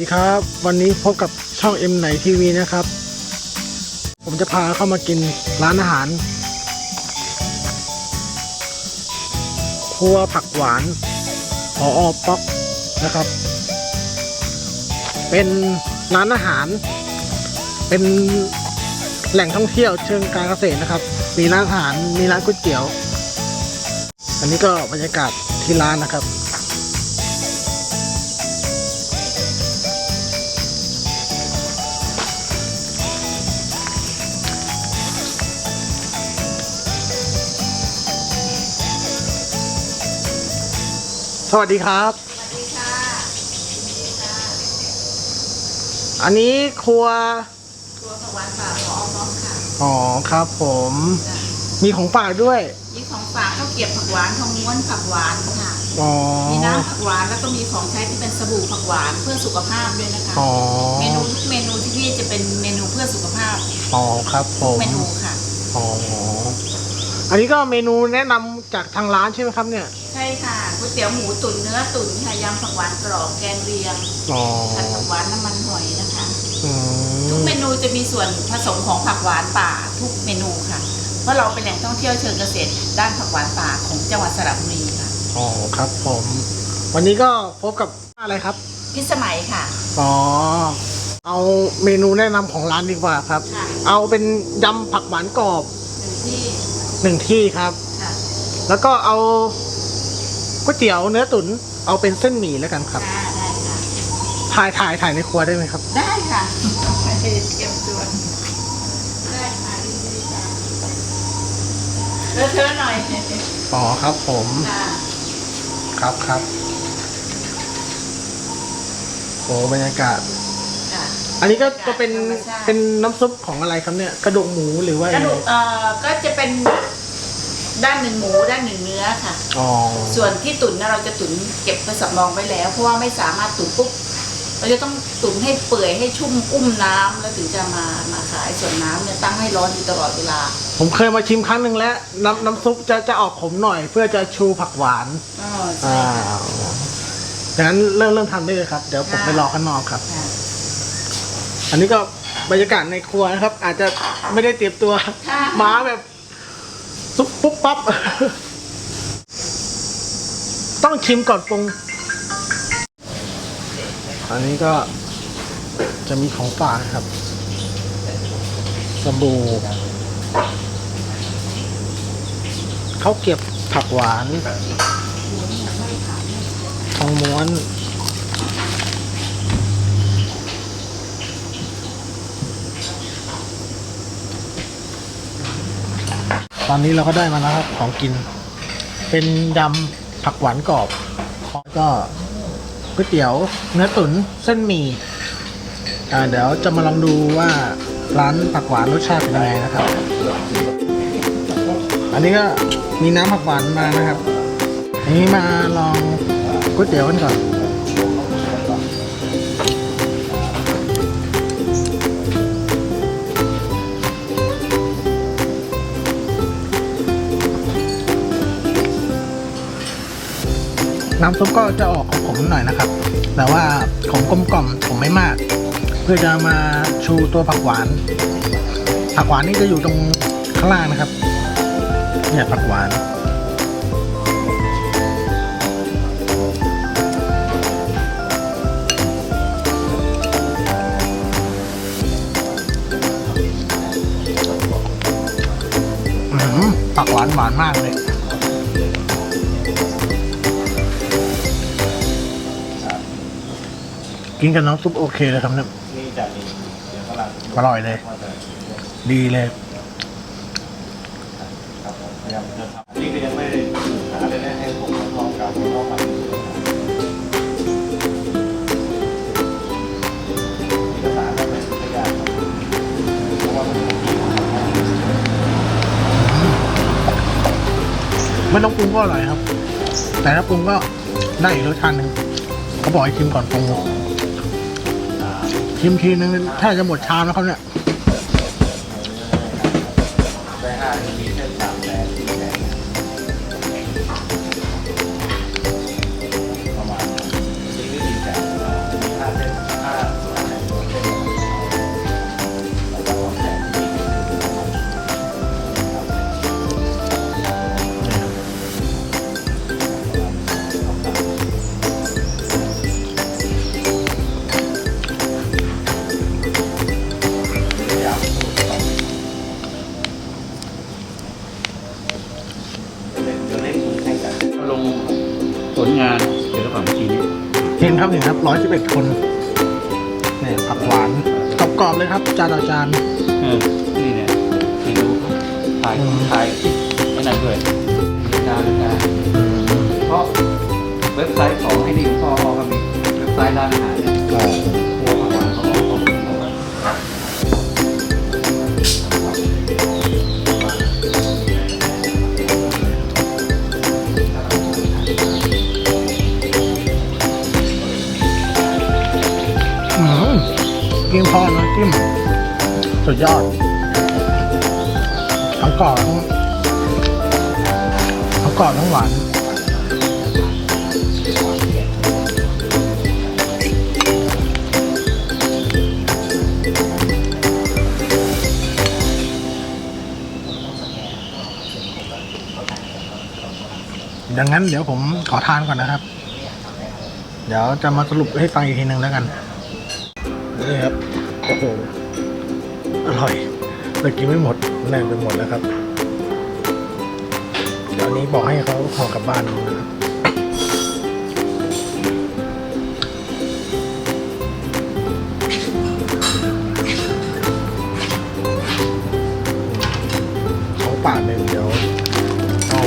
สวัสดีครับ วันนี้พบกับช่อง M ไหนทีวีนะครับ ผมจะพาเข้ามากินร้านอาหาร ครัวผักหวานพออป๊อกนะครับ เป็นร้านอาหาร เป็นแหล่งท่องเที่ยวเชิงการเกษตรนะครับ มีร้านอาหารมีร้านก๋วยเตี๋ยว อันนี้ก็บรรยากาศที่ร้านนะครับ สวัสดีครับอันนี้ครัวตัวสวรรค์ฝากขอเอาน้องค่ะ อ๋อครับผม มีของฝากด้วย มีของฝากข้าวเกรียบผักหวานทองม้วนผักหวานค่ะ อ๋อ มีน้ำผักหวานแล้วก็มีของใช้ที่เป็นสบู่ผักหวานเพื่อสุขภาพด้วยนะคะ อ๋อ เมนูทุกเมนูที่พี่จะเป็นเมนูเพื่อสุขภาพ อ๋อครับผมเมนูค่ะ อ๋อ อันนี้ก็เมนูแนะนำจากทางร้านใช่ไหมครับเนี่ย ใช่ค่ะก๋วยเตี๋ยวหมูตุ๋นเนื้อตุ๋นค่ะยำผักหวานกรอบแกงเลียงอ๋อผัดผักหวานน้ำมันหอยนะคะ อืทุกมเมนูจะมีส่วนผสมของผักหวานป่าทุกเมนูค่ะ เพราะเราเป็นแหล่งท่องเที่ยวเชิงเกษตร ด้านผักหวานป่าของจังหวัดสระบุรีค่ะ อ๋อครับ ผม วันนี้ก็พบกับอะไรครับ พิสมัยค่ะ อ๋อ เอาเมนูแนะนำของร้านดีกว่าครับ ค่ะ เอาเป็นยำผักหวานกรอบหนึ่งที่หนึ่งที่ครับ ค่ะ แล้วก็เอา ก๋วยเตี๋ยวเนื้อตุ๋นเอาเป็นเส้นหมี่แล้วกันครับค่ะได้ค่ะถ่ายถ่ายถ่ายในครัวได้ไหมครับ ได้ค่ะไปเตรียมตัวได้ค่ะดีๆค่ะเลอะเทอะหน่อยอ๋อครับผมค่ะครับครับโอ้บรรยากาศค่ะอันนี้ก็จะเป็นธรรมชาติเป็นน้ำซุปของอะไรครับเนี่ย กระดูกหมูหรือว่ากระดูกยังไงเอ่อก็จะเป็น ด้านหนึ่งหมูด้านหนึ่งเนื้อค่ะ อ๋อส่วนที่ตุ๋นนะเราจะตุ๋นเก็บไปสำรองไว้แล้ว เพราะว่าไม่สามารถตุ๋นปุ๊บเราจะต้องตุ๋นให้เปื่อยให้ชุ่มอุ้มน้ำแล้วถึงจะมามาขายส่วนน้ำเนี่ยตั้งให้ร้อนอยู่ตลอดเวลาผมเคยมาชิมครั้งหนึ่งแล้ว น้ำน้ำซุปจะจะออกขมหน่อย เพื่อจะชูผักหวานอ๋อใช่อ่าค่ะ ดังนั้นเริ่มเริ่มทำได้เลยครับ เดี๋ยวผมค่ะ ไปรอข้างนอกครับ ค่ะอันนี้ก็บรรยากาศในครัวนะครับ อาจจะไม่ได้เตรียมตัวค่ะ มาแบบ ซุปปุ๊บปั๊บ ต้องชิมก่อนปรุง อันนี้ก็จะมีของฝากครับ สบู่ข้าเกรียบผักหวานทองม้วน ตอนนี้เราก็ได้มาแล้วครับของกิน เป็นยำผักหวานกรอบแล้วก็ก๋วยเตี๋ยวเนื้อตุ๋นเส้นหมี่เดี๋ยวจะมาลองดูว่าร้านผักหวานรสชาติเป็นยังไงนะครับ อันนี้ก็มีน้ำผักหวานมานะครับ อันนี้มาลองก๋วยเตี๋ยวกันก่อน น้ำซุปก็จะออกขมๆหน่อยนะครับ แต่ว่าของกลมกล่อมผมไม่มาก เพื่อจะมาชูตัวผักหวาน ผักหวานนี่จะอยู่ตรงข้างล่างนะครับเนี่ยผักหวาน ผักหวานหวานมากเลย กินกับน้ำซุปโอเคเลยครับเนี่ยนี่จะมีเดี๋ยวฝรั่งอร่อยเลย ว่าจะดีเลย ครับผมพยายามจะทำนี่ก็ยังไม่ได้หาเลยนะให้ผมลองกับลองใหม่เอกสารก็ไม่ไม่ยากครับเพราะว่ามันเป็นที่ของเราไม่ต้องปรุงก็อร่อยครับ แต่ถ้าปรุงก็ได้อีกรสชาติหนึ่งเขาบอกให้ชิมก่อนปรุง ชิมทีนึงแทบจะหมดชามแล้วเขาเนี่ย ครับเห็นครับร้อยสิบเอ็ดคนเนี่ยผักหวานกรอบๆเลยครับ จานต่อจานเออนี่เนี่ยที่ดูถ่ายอืมถ่ายไอ้นั่นด้วยมีการการเพราะเว็บไซต์ของไอ้นี่พ่อก็มีเว็บไซต์ร้านอาหารเนี่ย กินพอน้ำจิ้มสุดยอดทั้งกรอบทั้งทั้งกรอบทั้งหวานดังนั้นเดี๋ยวผมขอทานก่อนนะครับ เดี๋ยวจะมาสรุปให้ฟังอีกทีหนึ่งแล้วกัน นี่ครับ โอ้โห อร่อยแต่กินไม่หมดแน่นไปหมดแล้วครับ เดี๋ยวอันนี้บอกให้เขาห่อกลับบ้านนะครับของป่าหนึ่งเดี๋ยวเอา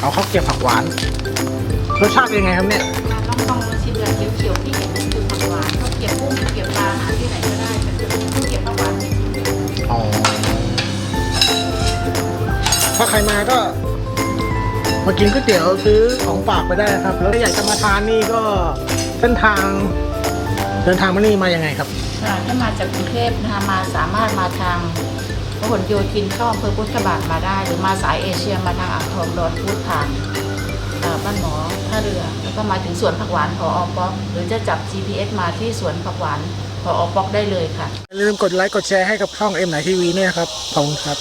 เอาข้าวเกรี๊ยวผักหวานรสชาติเป็นไงครับเนี่ย ยวกุ้งเกรี๊ยวปลาหาที่ไหนก็ได้แต่คือข้าวเกรี๊ยวผักหวานจริงอ๋อ ถ้าใครมาก็ มากินก๋วยเตี๋ยวซื้อของฝากไปได้นะครับ แล้วถ้าอยากจะมาทานนี่ก็เส้นทาง เดินทางมานี่มายังไงครับ ค่ะถ้ามาจากกรุงเทพนะคะมาสามารถมาทางพหลโยธินเข้าอำเภอพุทธบาทมาได้ หรือมาสายเอเชียมาทางอ่างทองดอนพุธผ่านเอ่อ บ้านหมอท่าเรือแล้วก็มาถึงสวนผักหวานพออป๊อกหรือจะจับ GPS มาที่สวนผักหวานพออป๊อกได้เลยค่ะอย่าลืมกดไลค์กดแชร์ให้กับช่องเอ็มไหนทีวีเนี่ยครับขอบคุณครับ